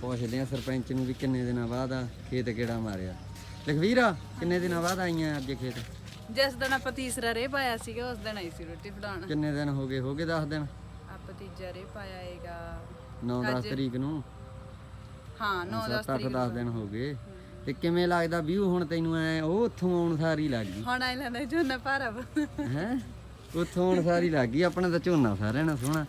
ਪੁੱਛਦੇ ਆ ਸਰਪੰਚ ਨੂੰ ਵੀ ਕਿੰਨੇ ਦਿਨਾਂ ਬਾਅਦ ਆ ਖੇਤ ਕਿਹੜਾ ਮਾਰਿਆ। ਲਖਵੀਰ ਕਿੰਨੇ ਦਿਨਾਂ ਬਾਅਦ ਆਈਆਂ ਅੱਜ ਖੇਤ? ਜਿਸ ਦਿਨ ਆਪਾਂ ਤੀਸਰਾ ਰੇ ਪਾਇਆ ਸੀਗਾ ਉਸ ਦਿਨ ਆਈ ਸੀ ਰੋਟੀ ਫੜਾਉਣ ਕਿੰਨੇ ਦਿਨ ਹੋ ਗਏ ਹੋ ਗਏ 10 ਦਿਨ? ਆਪਾਂ ਤੀਜਾ ਰੇ ਪਾਇਆ ਹੈਗਾ। 9-10 ਤਰੀਕ ਨੂੰ? ਹਾਂ 9 10 7-8 10 ਦਿਨ ਹੋ ਗਏ। ਤੇ ਕਿਵੇਂ ਲੱਗਦਾ ਵਿਊ ਹੁਣ ਤੈਨੂੰ ਐ ਉਹ ਉੱਥੋਂ ਆਉਣ ਸਾਰੀ ਲੱਗ ਗਈ? ਹੁਣ ਆਈ ਲੈਂਦਾ ਝੋਨਾ ਭਾਰਾ। ਹੈ? ਉੱਥੋਂ ਆਉਣ ਸਾਰੀ ਲੱਗ ਗਈ ਆਪਣਾ ਤਾਂ ਝੋਨਾ ਸਾਰਿਆਂ ਨਾਲ ਸੋਹਣਾ।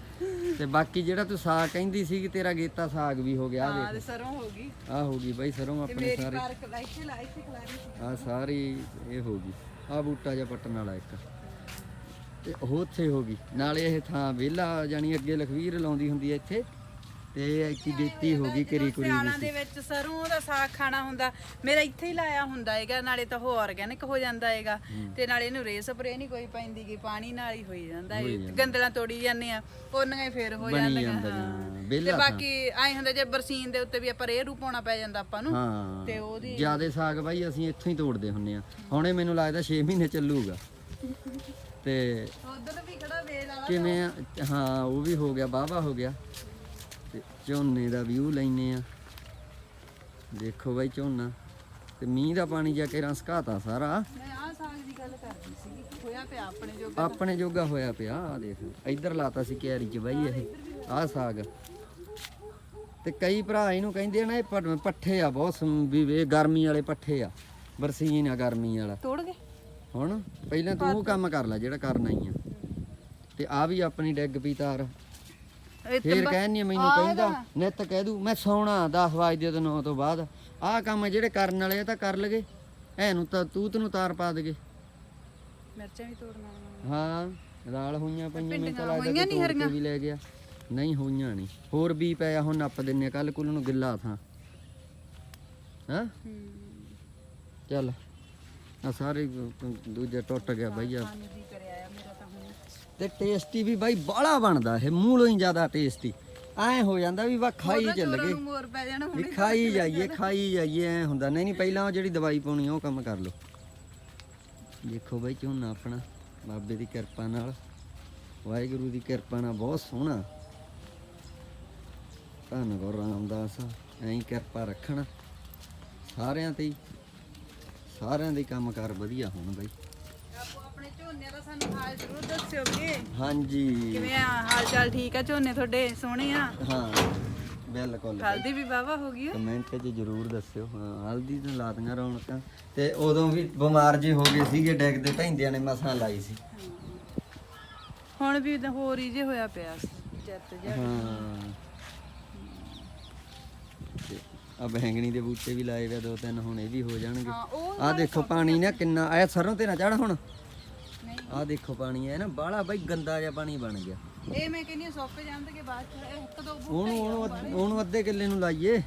ਤੇ ਬਾਕੀ ਜਿਹੜਾ ਤੂੰ ਸਾਗ ਕਹਿੰਦੀ ਸੀ ਕਿ ਤੇਰਾ ਗੇਤਾ ਸਾਗ ਵੀ ਹੋ ਗਿਆ ਹਾਂ ਤੇ ਸਰੋਂ ਹੋ ਗਈ। ਆ ਹੋ ਗਈ ਬਾਈ ਸਰੋਂ ਤੇ ਆਪਣੇ ਮੇਰੀ ਸਾਰੇ। ਪਾਰਕ ਖਲਾਰੀ ਸੀ। ਆ ਸਾਰੀ ਇਹ ਹੋ ਗਈ। ਆ ਬੂਟਾ ਜਿਹਾ ਪੱਟਣ ਵਾਲਾ ਇੱਕ। ਤੇ ਉਹ ਉੱਥੇ ਹੋ ਗਈ। ਨਾਲੇ ਇਹ ਥਾਂ ਵਿਹਲਾ ਜਾਨੀ ਅੱਗੇ ਲਖਵੀਰ ਲਾਉਂਦੀ ਹੁੰਦੀ ਐ ਇੱਥੇ। ਤੇ ਇੱਥੇ ਗੇਤੀ ਹੋ ਗਈ ਕਰੀ ਕੁੜੀ ਸਿਆਲਾਂ ਦੇ ਵਿੱਚ ਸਰੋਂ ਦਾ ਸਾਗ ਖਾਣਾ ਹੁੰਦਾ। ਮੇਰਾ ਇੱਥੇ ਹੀ ਲਾਇਆ ਹੁੰਦਾ ਹੈਗਾ ਨਾਲੇ ਤਾਂ ਉਹ ਆਰਗੈਨਿਕ ਹੋ ਜਾਂਦਾ ਹੈਗਾ। ਤੇ ਨਾਲੇ ਇਹਨੂੰ ਰੇ ਸਪਰੇ ਨਹੀਂ ਕੋਈ ਪੈਂਦੀ ਗੀ ਪਾਣੀ ਨਾਲ ਹੀ ਹੋਈ ਜਾਂਦਾ ਹੈ ਗੰਦਲਾਂ ਤੋੜੀ ਜਾਂਦੇ ਆ ਉਹਨਾਂ ਹੀ ਫੇਰ ਹੋ ਬਣੀ ਜਾਂਦਾ ਹਾਂ। ਜਾਂ ਤੇ ਵਿਹਲਾ ਬਾਕੀ ਐ ਹੁੰਦਾ ਜੇ ਬਰਸੀਨ ਦੇ ਉੱਤੇ ਵੀ ਆਪਾਂ ਰੇ ਰੂ ਪਾਉਣਾ ਪੈ ਜਾਂਦਾ ਆਪਾਂ ਨੂੰ ਹਾਂ। ਤੇ ਉਹਦੀ ਜਿਆਦੇ ਸਾਗ ਬਾਈ ਅਸੀਂ ਇੱਥੋਂ ਹੀ ਤੋੜਦੇ ਹੁੰਨੇ ਆ ਹੁਣੇ ਮੈਨੂੰ ਲੱਗਦਾ 6 ਮਹੀਨੇ ਚੱਲੂਗਾ। ਤੇ ਉਧਰ ਵੀ ਖੜਾ ਵੇਲ ਵਾਲਾ ਕਿਵੇਂ ਆ? ਹਾਂ ਉਹ ਵੀ ਹੋ ਗਿਆ ਵਾਹਵਾ ਹੋ ਗਿਆ। ਤੇ ਝੋਨੇ ਦਾ ਵਿਊ ਲੈਨੇ ਆ। ਦੇਖੋ ਬਾਈ ਝੋਨਾ। ਤੇ ਮੀਂਹ ਦਾ ਪਾਣੀ ਜਾ ਕੇ ਰਸ ਘਾਤਾ ਸਾਰਾ। ਮੈਂ ਆਹ ਸਾਗ ਦੀ ਗੱਲ ਕਰਦੀ ਸੀ। ਹੋਇਆ ਪਿਆ ਆਪਣੇ ਜੋਗਾ। ਹੋਇਆ ਪਿਆ ਆ ਦੇਖ। ਇੱਧਰ ਲਾਤਾ ਸੀ ਕਿਆਰੀ ਚ ਬਾਈ ਇਹ। ਆਹ ਸਾਗ। ਤੇ ਕਈ ਭਰਾ ਇਹਨੂੰ ਕਹਿੰਦੇ ਆ ਨਾ ਇਹ ਪੱਠੇ ਆ ਬਹੁਤ ਵੀ ਇਹ ਗਰਮੀ ਵਾਲੇ ਪੱਠੇ ਆ। ਬਰਸੀਨ ਆ ਗਰਮੀ ਵਾਲਾ। ਤੋੜ ਗਏ? ਹੁਣ ਪਹਿਲਾਂ ਤੂੰ ਉਹ ਕੰਮ ਕਰ ਲੈ ਜਿਹੜਾ ਕਰਨਾ ਹੀ ਆ। ਤੇ ਆ ਵੀ ਆਪਣੀ ਡੈਗ ਪੀ ਤਾਰ। ਫੇਰ ਕਹਿਨੀ ਮੈਨੂੰ ਕਹਿੰਦਾ ਨਿੱਤ ਕਹਿ ਦੂ ਮੈਂ ਸੌਣਾ 10 ਵਜੇ ਤੋਂ 9 ਤੋਂ ਬਾਅਦ। ਆਹ ਕੰਮ ਜਿਹੜੇ ਕਰਨ ਵਾਲੇ ਆ ਤਾਂ ਕਰ ਲਗੇ। ਐਨੂੰ ਤਾਂ ਤੂਤ ਨੂੰ ਤਾਰ ਪਾ ਦਗੇ। ਮਿਰਚਾਂ ਵੀ ਤੋੜਨਾ ਹਾਂ ਰਾਲ ਹੋਈਆਂ ਪਈਆਂ ਮੈਨੂੰ ਤਾਂ ਲੱਗਦਾ ਤੋੜ? ਕੇ ਵੀ ਲੈ ਗਿਆ। ਨਹੀਂ ਹੋਈਆਂ ਨਹੀਂ ਹੋਰ ਵੀ ਪਿਆ ਹੁਣ ਨੱਪ ਦਿੰਨੇ ਕੱਲ ਕੁਲ ਨੂੰ ਗਿੱਲਾ ਥਾਂ। ਹਾਂ? ਚੱਲ। ਆ ਸਾਰੇ ਦੂਜੇ ਟੁੱਟ ਗਿਆ ਬਈਆ ਪਾਣੀ ਦੀ ਕਰਿਆ ਆ ਮੇਰਾ ਤਾਂ ਹੁਣ ਤੇ ਟੇਸਟੀ ਵੀ ਬਾਈ ਬਾਹਲਾ ਬਣਦਾ ਇਹ ਮੂੰਹੋਂ ਹੀ ਜ਼ਿਆਦਾ ਟੇਸਟੀ ਐ ਹੋ ਜਾਂਦਾ ਵੀ ਵਾ ਖਾਈ ਚੱਲ ਗਏ। ਨੂੰ ਮੋਰ ਪੈ ਜਾਣਾ ਵੀ ਖਾਈ ਜਾਈਏ ਖਾਈ ਜਾਈਏ ਐ ਹੁੰਦਾ। ਨਹੀਂ ਨਹੀਂ ਪਹਿਲਾਂ ਉਹ ਜਿਹੜੀ ਦਵਾਈ ਪਾਉਣੀ ਉਹ ਕੰਮ ਕਰ ਲਓ। ਦੇਖੋ ਬਾਈ ਝੋਨਾ ਆਪਣਾ ਬਾਬੇ ਦੀ ਕਿਰਪਾ ਨਾਲ। ਵਾਹਿਗੁਰੂ ਦੀ ਕਿਰਪਾ ਨਾਲ ਬਹੁਤ ਸੋਹਣਾ। ਧੰਨ ਗੁਰੂ ਰਾਮਦਾਸ ਐਂ ਕਿਰਪਾ ਰੱਖਣ। ਸਾਰਿਆਂ ਤੇ। ਸਾਰਿਆਂ ਦੇ ਕੰਮ ਕਾਰ ਵਧੀਆ ਹੋਣ ਬਾਈ। ਆਪਣੇ ਝੋਨੇ ਦਾ ਸਾਨੂੰ ਹਾਲ ਜ਼ਰੂਰ ਦੱਸਿਓਗੇ ਹਾਂਜੀ। ਕਿਵੇਂ ਆ? ਹਾਲ ਚਾਲ ਠੀਕ ਆ ਝੋਨੇ ਤੁਹਾਡੇ? ਸੋਹਣੇ ਆ? ਹਾਂ ਬਿਲਕੁਲ। ਹਲਦੀ ਵੀ ਵਾਵਾ ਹੋ ਗਈ ਆ? ਕਮੈਂਟ 'ਚ ਜਰੂਰ ਦੱਸਿਓ। ਹਾਂ ਹਲਦੀ ਤੇ ਲਾਤੀਆਂ ਰੌਣਕਾਂ। ਤੇ ਉਦੋਂ ਵੀ ਬਿਮਾਰ ਜੇ ਹੋ ਗਏ ਸੀਗੇ ਡੈਗਦੇ ਢੈਂਦਿਆਂ ਨੇ ਮਸਾਂ ਲਾਈ ਸੀ। ਹੁਣ ਵੀ ਤਾਂ ਹੋਰ ਹੀ ਜੇ ਹੋਇਆ ਪਿਆ ਜੱਤ ਜਾ ਹਾਂ। ਆ ਬੈਂਗਣੀ ਦੇ ਬੂਟੇ ਵੀ ਲਾਏ ਵੇ ਦੋ ਤਿੰਨ ਹੁਣ ਇਹ ਵੀ ਹੋ ਜਾਣਗੇ। ਹਾਂ ਉਹ ਆ ਦੇਖੋ ਪਾਣੀ ਨਾ ਕਿੰਨਾ ਆਇਆ ਸਰੋਂ ਤੇ ਨਾ ਚੜ ਹੁਣ। ਆ ਦੇਖੋ ਪਾਣੀ ਹੈ ਨਾ ਬਾਹਲਾ ਬਾਈ ਗੰਦਾ ਜਿਹਾ ਪਾਣੀ ਬਣ ਗਿਆ। ਇਹ ਮੈਂ ਕਹਿੰਦੀ ਹਾਂ ਸੁੱਕ ਜਾਂਦੇ ਬਾਅਦ ਚ ਇਹ ਇੱਕ ਦੋ ਬੂਟੇ ਉਹਨੂੰ ਅੱਧ- ਉਹਨੂੰ ਅੱਧੇ ਕਿੱਲੇ ਨੂੰ ਲਾਈਏ। ਆ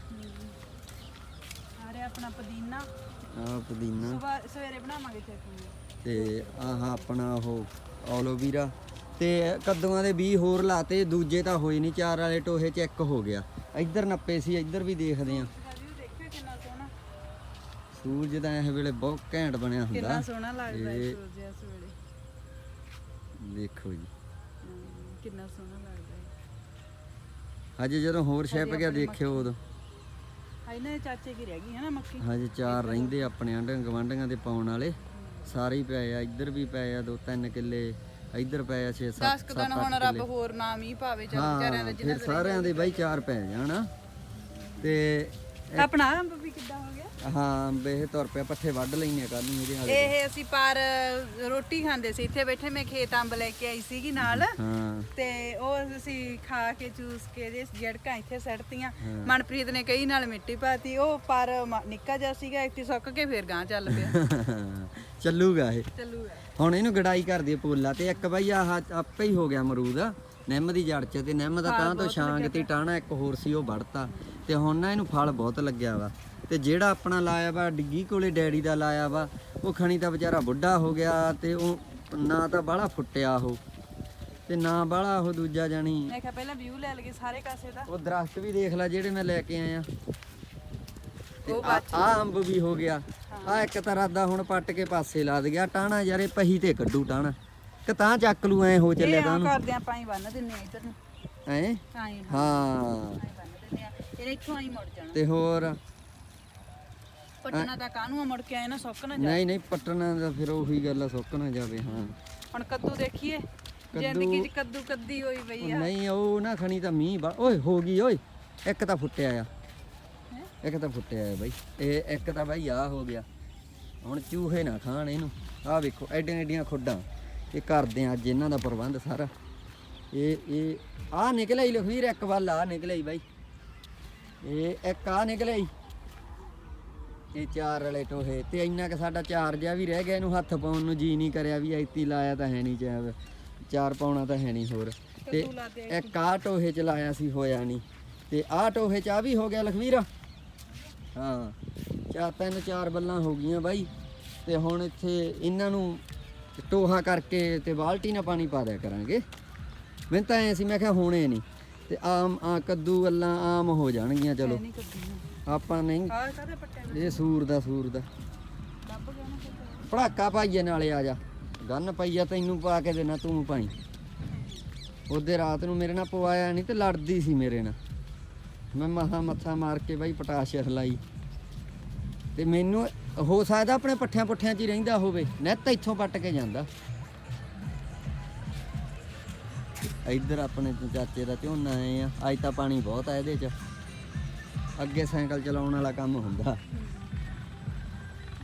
ਰਿਹਾ ਆਪਣਾ ਪੁਦੀਨਾ। ਆ ਪੁਦੀਨਾ। ਸਵੇਰੇ ਬਣਾਵਾਂਗੇ ਚਟਨੀ ਤੇ ਆਹ ਆਪਣਾ ਉਹ ਔਲੋਵੀਰਾ ਤੇ ਕੱਦੂਆਂ ਦੇ 20 ਹੋਰ ਲਾਤੇ ਦੂਜੇ ਤਾਂ ਹੋਏ ਨਹੀਂ ਚਾਰ ਵਾਲੇ ਟੋਹੇ ਚ ਇੱਕ ਹੋ ਗਿਆ। ਇੱਧਰ ਨੱਪੇ ਸੀ ਇੱਧਰ ਵੀ ਦੇਖਦੇ ਆ ਵੀ ਦੇਖਿਓ ਕਿੰਨਾ ਸੋਹਣਾ। ਸੂਰਜ ਤਾਂ ਇਸ ਵੇਲੇ ਬਹੁਤ ਘੈਂਟ ਬਣਿਆ ਕਿੰਨਾ ਹੁੰਦਾ ਸੋਹਣਾ ਲੱਗਦਾ ਹੈ ਇਹ- ਸੂਰਜ ਇਸ ਵੇਲੇ। ਦੇਖੋ ਜੀ। ਹਮ, ਕਿੰਨਾ ਸੋਹਣਾ ਲੱਗਦਾ ਹੈ। ਹਜੇ ਜਦੋਂ ਹੋਰ ਛਿਪ ਗਿਆ ਦੇਖਿਓ ਉਦੋਂ। ਹਾਈ ਨਾ ਇਹ ਚਾਚੇ ਕੀ ਰਹਿ ਗਈ ਹੈ ਨਾ ਮੱਕੀ ਹਜੇ ਚਾਰ ਰਹਿੰਦੇ ਆਪਣੇ ਆਂਢ ਗਵਾਂਢੀਆਂ ਦੇ ਪਾਉਣ ਵਾਲੇ। ਸਾਰੇ ਹੀ ਪਏ ਆ ਇੱਧਰ ਵੀ ਪਏ ਆ ਦੋ ਤਿੰਨ ਕਿੱਲੇ ਇੱਧਰ ਪਏ ਆ 6 7 ਦਸ ਕੁ ਦਿਨ ਹੁਣ ਰੱਬ ਹੋਰ ਨਾ ਮੀਂਹ ਪਾਵੇ ਚੱਲ ਵਿਚਾਰਿਆਂ ਹਾਂ ਦੇ ਫਿਰ ਸਾਰਿਆਂ ਦੇ ਬਾਈ ਚਾਰ ਪੈ ਜਾਣ। ਤੇ ਆਪਣਾ ਅੰਬ ਵੀ ਕਿੱਦਾਂ ਹੋ ਹਾਂ ਬੇ ਤੁਰ ਪਿਆ ਪੱਠੇ ਵੱਢ ਲੈਣੇ ਕੱਲ ਨੂੰ ਇਹਦੇ ਨਾਲ ਇਹ ਅਸੀਂ ਪਰ ਰੋਟੀ ਖਾਂਦੇ ਸੀ ਇੱਥੇ ਬੈਠੇ ਮੈਂ ਖੇਤ ਅੰਬ ਲੈ ਕੇ ਆਈ ਸੀਗੀ ਨਾਲ। ਹਾਂ। ਤੇ ਉਹ ਅਸੀਂ ਖਾ ਕੇ ਚੂਸ ਕੇ ਜੇ ਜੜਕਾਂ ਇੱਥੇ ਸੱਟਤੀਆਂ ਮਨਪ੍ਰੀਤ ਨੇ ਕਈ ਨਾਲ ਮਿੱਟੀ ਪਾਤੀ ਉਹ ਪਰ ਮ- ਨਿੱਕਾ ਜਿਹਾ ਸੀਗਾ ਇੱਥੇ ਸੁੱਕ ਕੇ ਫੇਰ ਗਾਂ ਚੱਲ ਪਿਆ। ਚੱਲੂਗਾ ਇਹ। ਚੱਲੂਗਾ। ਹੁਣ ਇਹਨੂੰ ਗੜਾਈ ਕਰਦੀ ਪੋਲਾ ਤੇ ਇੱਕ ਬਈ ਆਹ ਆਪੇ ਹੀ ਹੋ ਗਿਆ ਅਮਰੂਦ। ਨਿੰਮ ਦੀ ਜੜ 'ਚ ਤੇ ਨਿੰਮ ਦਾ ਤਾਂ ਤੋਂ ਛਾਂਗ ਤੇ ਟਾਣਾ ਇੱਕ ਹੋਰ ਸੀ ਉਹ ਵੜਤਾ ਤੇ ਹੁਣ ਨਾ ਇਹਨੂੰ ਫਲ ਬਹੁਤ ਲੱਗਿਆ ਵਾ। ਤੇ ਜਿਹੜਾ ਆਪਣਾ ਲਾਇਆ ਵਾ ਡਿੱਗੀ ਕੋਲੇ ਡੈਡੀ ਦਾ ਲਾਇਆ ਵਾ ਉਹ ਖਣੀ ਤਾਂ ਵਿਚਾਰਾ ਬੁੱਢਾ ਹੋ ਗਿਆ ਤੇ ਉਹ ਨਾ ਤਾਂ ਬਾਹਲਾ ਫੁੱਟਿਆ ਉਹ ਤੇ ਨਾ ਬਾਹਲਾ ਉਹ ਦੂਜਾ ਜਾਣੀ ਮੈਂ ਕਿਹਾ ਪਹਿਲਾਂ ਵਿਊ ਲੈ ਲਈਏ ਸਾਰੇ ਕਾਸੇ ਦਾ। ਉਹ ਦਰਖਤ ਵੀ ਦੇਖ ਲੈ ਜਿਹੜੇ ਮੈਂ ਲੈ ਕੇ ਆਇਆ। ਉਹ ਆ ਅੰਬ ਵੀ ਹੋ ਗਿਆ। ਆ ਇੱਕ ਤਰ੍ਹਾਂ ਦਾ ਹੁਣ ਪੱਟ ਕੇ ਪਾਸੇ ਲਾ ਗਿਆ। ਟਾਣਾ ਯਾਰੇ ਪਹੀ ਤੇ ਕੱਢੂ ਟਾਣਾ ਕਿ ਤਾਂ ਚੱਕ ਲੂ ਐ ਹੋ ਇਹ ਤਾਂ। ਉਹਨੂੰ ਕਰਦੇ ਆਪਾਂ ਹੀ ਬੰਨ ਦਿੰਨੇ ਇੱਧਰ ਨੂੰ। ਐ ਹਾਂ ਬੰਨ ਦਿੰਨੇ ਆ। ਇਹਨੇ ਇੱਥੋਂ ਆਈ ਮੁੜ ਜਾਣਾ। ਤੇ ਹੋਰ? ਪਟਨਾ ਤਾਂ ਕਾਹਨੂੰ ਆ ਮੁੜ ਕੇ ਆਏ ਨਾ ਸੁੱਕ ਨਾ ਜਾ ਨਹੀਂ ਨਹੀਂ ਪਟਣਾ ਦਾ ਫਿਰ ਉਹੀ ਗੱਲ ਆ ਸੁੱਕ ਨਾ ਜਾਵੇ ਹਾਂ। ਹੁਣ ਕੱਦੂ ਦੇਖੀਏ ਜ਼ਿੰਦਗੀ 'ਚ ਕੱਦੂ ਕੱਦੀ ਹੋਈ ਪਈ ਆ। ਨਹੀਂ ਉਹ ਨਾ ਖਣੀ ਤਾਂ ਮੀਂਹ ਬਾ- ਓਏ ਹੋ ਗਈ ਓਏ ਇੱਕ ਤਾਂ ਫੁੱਟਿਆ ਆ। ਇੱਕ ਤਾਂ ਫੁੱਟਿਆ ਆ ਬਾਈ ਇਹ ਇੱਕ ਤਾਂ ਬਾਈ ਆ ਹੋ ਗਿਆ। ਹੁਣ ਚੂਹੇ ਨਾ ਖਾਣ ਇਹਨੂੰ। ਆਹ ਵੇਖੋ ਐਡੀਆਂ ਐਡੀਆਂ ਖੁੱਡਾਂ। ਇਹ ਕਰਦੇ ਆ ਅੱਜ ਇਹਨਾਂ ਦਾ ਪ੍ਰਬੰਧ ਸਾਰਾ। ਇਹ ਇਹ ਆ ਨਿਕਲਿਆ ਹੀ ਲਖਵੀਰ ਇੱਕ ਵੱਲ ਆ ਨਿਕਲਿਆ ਹੀ ਬਾਈ। ਇਹ ਇੱਕ ਆ ਨਿਕਲਿਆ ਹੀ ਇਹ ਚਾਰ ਵਾਲੇ ਟੋਹੇ ਤੇ ਇੰਨਾ ਕਿ ਸਾਡਾ ਚਾਰ ਜਿਹਾ ਵੀ ਰਹਿ ਗਿਆ ਇਹਨੂੰ ਹੱਥ ਪਾਉਣ ਨੂੰ ਜੀ ਨਹੀਂ ਕਰਿਆ ਵੀ ਐਤੀ ਲਾਇਆ ਤਾਂ ਹੈ ਨਹੀਂ ਚਾਹ ਚਾਰ ਪਾਉਣਾ ਤਾਂ ਹੈ ਨਹੀਂ ਹੋਰ। ਤੇ ਇੱਕ ਆਹ ਟੋਹੇ ਚ ਲਾਇਆ ਸੀ ਹੋਇਆ ਨਹੀਂ। ਤੇ ਆਹ ਟੋਹੇ ਚ ਆ ਵੀ ਹੋ ਗਿਆ ਲਖਵੀਰ? ਹਾਂ ਚਾਰ ਤਿੰਨ ਚਾਰ ਬੱਲਾਂ ਹੋ ਗਈਆਂ ਬਾਈ। ਤੇ ਹੁਣ ਇੱਥੇ ਇਹਨਾਂ ਨੂੰ ਟੋਹਾ ਕਰਕੇ ਤੇ ਬਾਲਟੀ ਨਾਲ ਪਾਣੀ ਪਾ ਦਿਆ ਕਰਾਂਗੇ। ਮੈਨੂੰ ਤਾਂ ਐ ਸੀ ਮੈਂ ਕਿਹਾ ਹੋਣੇ ਨਹੀਂ। ਤੇ ਆਮ ਆ ਕੱਦੂ ਵੱਲਾਂ ਆਮ ਹੋ ਜਾਣਗੀਆਂ ਚਲੋ। ਆਪਾਂ ਨਹੀਂ। ਕਾਹਦੇ ਪੱਟੇ ਇਹ ਸੂਰ ਦਾ ਸੂਰ ਦਾ। ਲੱਭ ਗਿਆ ਨਾ ਕਿਤੇ। ਪੜਾਕਾ ਪਾਈਏ ਨਾਲੇ ਆ ਜਾ। ਗੰਨ ਪਈਆ ਤੈਨੂੰ ਪਾ ਕੇ ਦੇਣਾ ਤੂੰ ਪਾਈ ਉਹਦੇ ਰਾਤ ਨੂੰ ਮੇਰੇ ਨਾਲ ਪਵਾਇਆ ਨਹੀਂ ਤੇ ਲੜਦੀ ਸੀ ਮੇਰੇ ਨਾਲ। ਮੈਂ ਮਹਾ ਮੱਥਾ ਮਾਰ ਕੇ ਬਾਈ ਪਟਾਸ਼ ਹਲਾਈ। ਤੇ ਮੈਨੂੰ ਹੋ ਸਕਦਾ ਆਪਣੇ ਪੱਠਿਆਂ ਪੁੱਠਿਆਂ 'ਚ ਹੀ ਰਹਿੰਦਾ ਹੋਵੇ। ਨਿੱਤ ਇੱਥੋਂ ਪੱਟ ਕੇ ਜਾਂਦਾ। ਇੱਧਰ ਆਪਣੇ ਚਾਚੇ ਦਾ ਝੋਨਾ ਆਏ ਆ। ਅੱਜ ਤਾਂ ਪਾਣੀ ਬਹੁਤ ਆ ਇਹਦੇ 'ਚ। ਅੱਗੇ ਸਾਈਕਲ ਚਲਾਉਣ ਵਾਲਾ ਕੰਮ ਹੁੰਦਾ।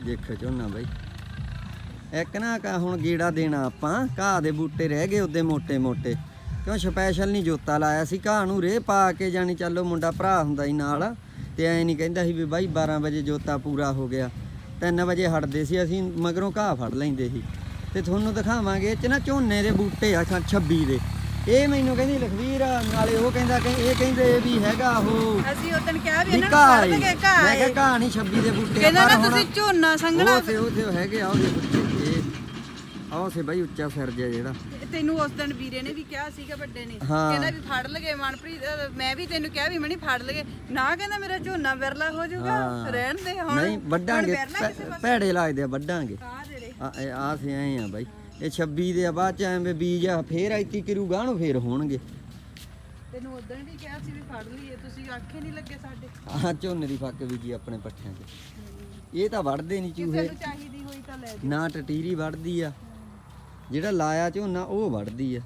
ਦੇਖੋ ਝੋਨਾ ਬਾਈ। ਇੱਕ ਨਾ ਕਾ ਹੁਣ ਗੀੜਾ ਦੇਣਾ ਆਪਾਂ, ਘਾਹ ਦੇ ਬੂਟੇ ਰਹਿ ਗਏ ਉਹਦੇ ਮੋٹے-ਮੋٹੇ ਕਿਉਂ ਸਪੈਸ਼ਲ ਨਹੀਂ ਜੋਤਾ ਲਾਇਆ ਸੀ, ਘਾਹ ਨੂੰ ਰੇ ਪਾ ਕੇ ਜਾਣੀ ਚੱਲੋ ਮੁੰਡਾ ਭਰਾ ਹੁੰਦਾ ਹੀ ਨਾਲ। ਤੇ ਐ ਨਹੀਂ ਕਹਿੰਦਾ ਸੀ ਵੀ ਬਾਈ 12 ਵਜੇ ਜੋਤਾ ਪੂਰਾ ਹੋ ਗਿਆ। 3 ਵਜੇ ਹਟਦੇ ਸੀ ਅਸੀਂ, ਮਗਰੋਂ ਘਾਹ ਫੜ ਲੈਂਦੇ ਸੀ। ਤੇ ਤੁਹਾਨੂੰ ਦਿਖਾਵਾਂਗੇ, ਇਹ ਚ ਨਾ ਝੋਨੇ ਦੇ ਬੂਟੇ ਆ 26 ਦੇ। ਇਹ ਮੈਨੂੰ ਕਹਿੰਦੀ ਲਖਵੀਰ ਨਾਲੇ ਉਹ ਕਹਿੰਦਾ ਕਿ ਇਹ ਕਹਿੰਦੇ ਵੀ ਹੈਗਾ ਉਹ ਅਸੀਂ ਉਦੋਂ ਕਿਹਾ ਵੀ ਇਹਨਾਂ ਨੂੰ ਘਾਹ। ਲਗੇ ਘਾਹ ਮੈਂ ਕਿਹਾ ਏ। ਘਾਹ ਨਹੀਂ 26 ਦੇ ਬੂਟੇ ਆ, ਕਹਿੰਦਾ ਪਰ ਨਾ ਹੁਣ- ਤੁਸੀਂ ਝੋਨਾ ਸੰਘਣਾ। ਉਹ ਤੇ ਉਹ ਤੇ ਹੈਗੇ ਆ ਉਹਦੇ ਬੂਟੇ ਇਹ। ਆਹ ਸੇ ਬਾਈ ਉੱਚਾ ਸਿਰ ਜਿਹਾ ਜਿਹੜਾ। ਤੈਨੂੰ ਉਸ ਦਿਨ ਵੀਰੇ ਨੇ ਵੀ ਕਿਹਾ ਸੀਗਾ ਵੱਡੇ ਨੇ। ਹਾਂ। ਕਹਿੰਦਾ ਵੀ ਫੜ ਲਗੇ ਮਨਪ੍ਰੀਤ ਅਹ ਮੈਂ ਵੀ ਤੈਨੂੰ ਕਿਹਾ ਵੀ ਮਣੀ ਫੜ ਲਗੇ। ਨਾ ਕਹਿੰਦਾ ਮੇਰਾ ਝੋਨਾ ਵਿਰਲਾ ਹੋ ਜਾਊਗਾ ਹਾਂ। ਰਹਿਣ ਦੇ ਹੁਣ। ਨਹੀਂ ਹੁਣ ਵਿਰਲਾ ਕਿਸੇ ਭੈੜੇ ਲੱਗਦੇ ਆ ਵੱਡਾਂਗੇ ਆ ਜਿਹੜੇ। ਆ ਇਹ- ਆ ਸੇ ਆਏ ਆ ਬਾਈ। ਇਹ 26 ਦੇ ਆ ਬਾਅਦ ਚ ਐਵੇਂ ਬੀਜ ਆ ਫੇਰ ਐਤੀ ਕਰੂਗਾ ਨੂੰ ਫੇਰ ਹੋਣਗੇ। ਤੈਨੂੰ ਉਦੋਂ ਵੀ ਕਿਹਾ ਸੀ ਵੀ ਫੜ ਲਈਏ ਤੁਸੀਂ ਆਖੇ ਨਹੀਂ ਲੱਗੇ ਸਾਡੇ। ਆਹ ਝੋਨੇ ਦੀ ਫੱਕ ਵੀ ਜੀ ਆਪਣੇ ਪੱਠਿਆਂ 'ਚ ਇਹ ਤਾਂ ਵੜਦੇ ਨਹੀਂ ਕਿਸੇ ਚੂਹੇ। ਨੂੰ ਚਾਹੀਦੀ ਹੋਈ ਤਾਂ ਲੈ ਜਾ ਨਾ ਟਟੀਰੀ ਵੜਦੀ ਆ ਜਿਹੜਾ ਲਾਇਆ ਝੋਨਾ ਉਹ ਵੜਦੀ ਆ।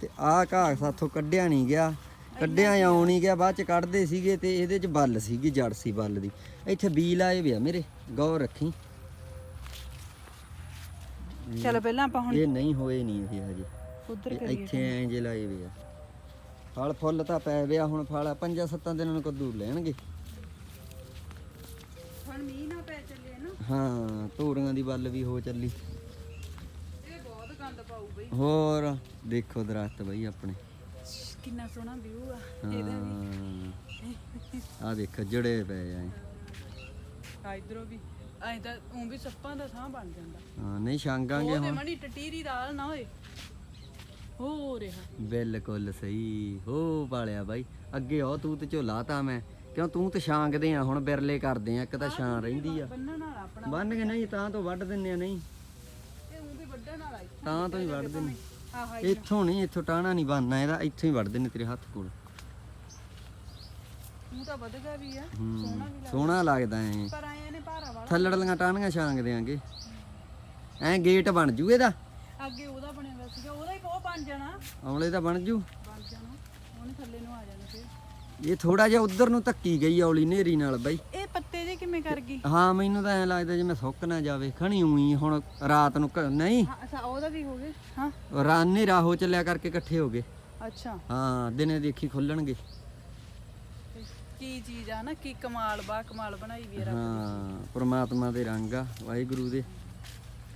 ਤੇ ਆਹ ਘਾਹ ਸਾਥੋਂ ਕੱਢਿਆ ਨਹੀਂ ਗਿਆ ਕੱਢਿਆ ਆਉਣ ਨਹੀਂ ਗਿਆ ਬਾਅਦ ਚ ਕੱਢਦੇ ਸੀਗੇ ਤੇ ਇਹਦੇ ਚ ਬੱਲ ਸੀਗੀ ਜੜ ਸੀ ਬੱਲ ਦੀ। ਇੱਥੇ ਬੀ ਲਾਏ ਵੀ ਆ ਮੇਰੇ ਗੌਰ ਰੱਖੀ। ਚਲੋ ਪਹਿਲਾਂ ਆਪਾਂ ਹੁਣ ਇਹ ਨਹੀਂ ਹੋਏ ਨਹੀਂ ਇਹ ਹਜੇ। ਉਧਰ ਇਹ ਇੱਥੇ ਐਂ ਜੇ ਲਾਏ ਵੀ ਆ। ਫਲ ਫੁੱਲ ਤਾਂ ਪੈ ਪਿਆ ਹੁਣ ਫਲ ਪੰਜਾਂ ਸੱਤਾਂ ਦਿਨਾਂ ਨੂੰ ਕੱਦੂ ਲੈਣਗੇ। ਹੁਣ ਮੀਂਹ ਨਾ ਪੈ ਚੱਲੇ ਨਾ। ਹਾਂ ਤੋਰੀਆਂ ਦੀ ਬੱਲ ਵੀ ਹੋ ਚੱਲੀ। ਇਹ ਬਹੁਤ ਗੰਦ ਪਾਊ ਬਈ। ਹੋਰ ਦੇਖੋ ਦਰਖਤ ਬਈ ਆਪਣੇ। ਕਿੰਨਾ ਸੋਹਣਾ ਵਿਊ ਆ। ਇਹਦਾ ਵੀ। ਆ ਦੇਖ ਜੜੇ ਪਏ ਆ ਆ ਇਧਰੋਂ ਵੀ। ਐਂ ਤਾਂ ਉਹ ਵੀ ਸੱਪਾਂ ਦਾ ਸਾਹ ਬਣ ਜਾਂਦਾ। ਹਾਂ ਨਹੀਂ ਛਾਂਗਾਂਗੇ ਉਹ ਤੇ ਹੁਣ। ਮਣੀ ਟਟੀਰੀ ਦਾਲ ਨਾ ਹੋਏ। ਹੋ ਰਿਹਾ। ਬਿਲਕੁਲ ਸਹੀ। ਹੋ ਬਾਈ। ਅੱਗੇ ਉਹ ਤੂੰ ਤੇ ਝੋਲਾ ਤਾਂ ਮੈਂ। ਕਿਉਂ ਤੂੰ ਤੇ ਛਾਂਗਦੇ ਆ ਹੁਣ ਬਿਰਲੇ ਕਰਦੇ ਆ ਇੱਕ ਤਾਂ ਛਾਂ ਰਹਿੰਦੀ ਆ। ਬੰਨਣ ਵਾਲਾ ਆਪਣਾ। ਬੰਨ ਕੇ ਨਹੀਂ ਤਾਂ ਤੋਂ ਵੱਢ ਦਿੰਨੇ ਆ ਨਹੀਂ। ਤੇ ਉਹ ਵੀ ਵੱਢਣ ਵਾਲਾ ਇੱਥੇ ਤਾਂ ਤੋਂ ਹੀ ਵੱਢ ਦਿੰਨੇ। ਆਹ ਇੱਥੋਂ ਨਹੀਂ ਇੱਥੋਂ ਟਾਣਾ ਨਹੀਂ ਬੰਨਣਾ ਇਹਦਾ। ਇੱਥੋਂ ਹੀ ਵੱਢ ਦਿੰਨੇ ਤੇਰੇ ਹੱਥ ਕੋਲ। ਮੂੰਹ ਤਾਂ ਵਧ ਗਿਆ ਵੀ ਆ। ਹੂੰ, ਸੋਹਣਾ ਵੀ ਲੱਗਦਾ। ਸੋਹਣਾ ਲੱਗਦਾ ਐ। ਪਰ ਭਾਰਾ ਵਾਲਾ। ਥੱਲੜਲੀਆਂ ਟਾਹਣੀਆਂ ਛਾਂਗ ਦਿਆਂਗੇ ਐ ਗੇਟ ਬਣ ਜੂ ਇਹਦਾ। ਅੱਗੇ ਉਹਦਾ ਬਣਿਆ ਹੋਇਆ ਸੀਗਾ ਉਹਦਾ ਹੀ ਬਹੁਤ ਬਣ ਜਾਣਾ। ਔਲੇ ਦਾ ਬਣ ਜੂ। ਬਣ ਜਾਣਾ ਉਹਨੇ ਥੱਲੇ ਨੂੰ ਆ ਜਾਣਾ ਫਿਰ। ਇਹ ਥੋੜਾ ਜਿਹਾ ਉਧਰ ਨੂੰ ਧੱਕੀ ਗਈ ਔਲੀ ਨੇਰੀ ਨਾਲ ਬਾਈ। ਇਹ ਪੱਤੇ ਜੇ ਕਿਵੇਂ ਕਰ ਗਈ? ਹਾਂ ਮੈਨੂੰ ਤਾਂ ਐ ਲੱਗਦਾ ਜਿਵੇਂ ਸੁੱਕ ਨਾ ਜਾਵੇ ਖਣੀ ਉਈ ਹੁਣ ਰਾਤ ਨੂੰ ਘ- ਨਹੀਂ। ਹਾਂ ਅੱਛਾ ਉਹਦਾ ਵੀ ਹੋ ਗਿਆ? ਹਾਂ। ਰਾਨੇ ਰਾਹੋ ਚੱਲਿਆ ਕਰਕੇ ਇਕੱਠੇ ਹੋ ਗਏ। ਅੱਛਾ। ਹਾਂ ਦਿਨੇ ਦੇਖੀ ਖੁੱਲਣਗੇ। ਕੀ ਚੀਜ਼ ਆ ਨਾ, ਕੀ ਕਮਾਲ, ਬਾ ਕਮਾਲ ਬਣਾਈ ਵੀ ਆ ਰੱਬ ਨੇ। ਹਾਂ, ਪ੍ਰਮਾਤਮਾ ਦੇ ਰੰਗ ਆ, ਵਾਹਿਗੁਰੂ ਦੇ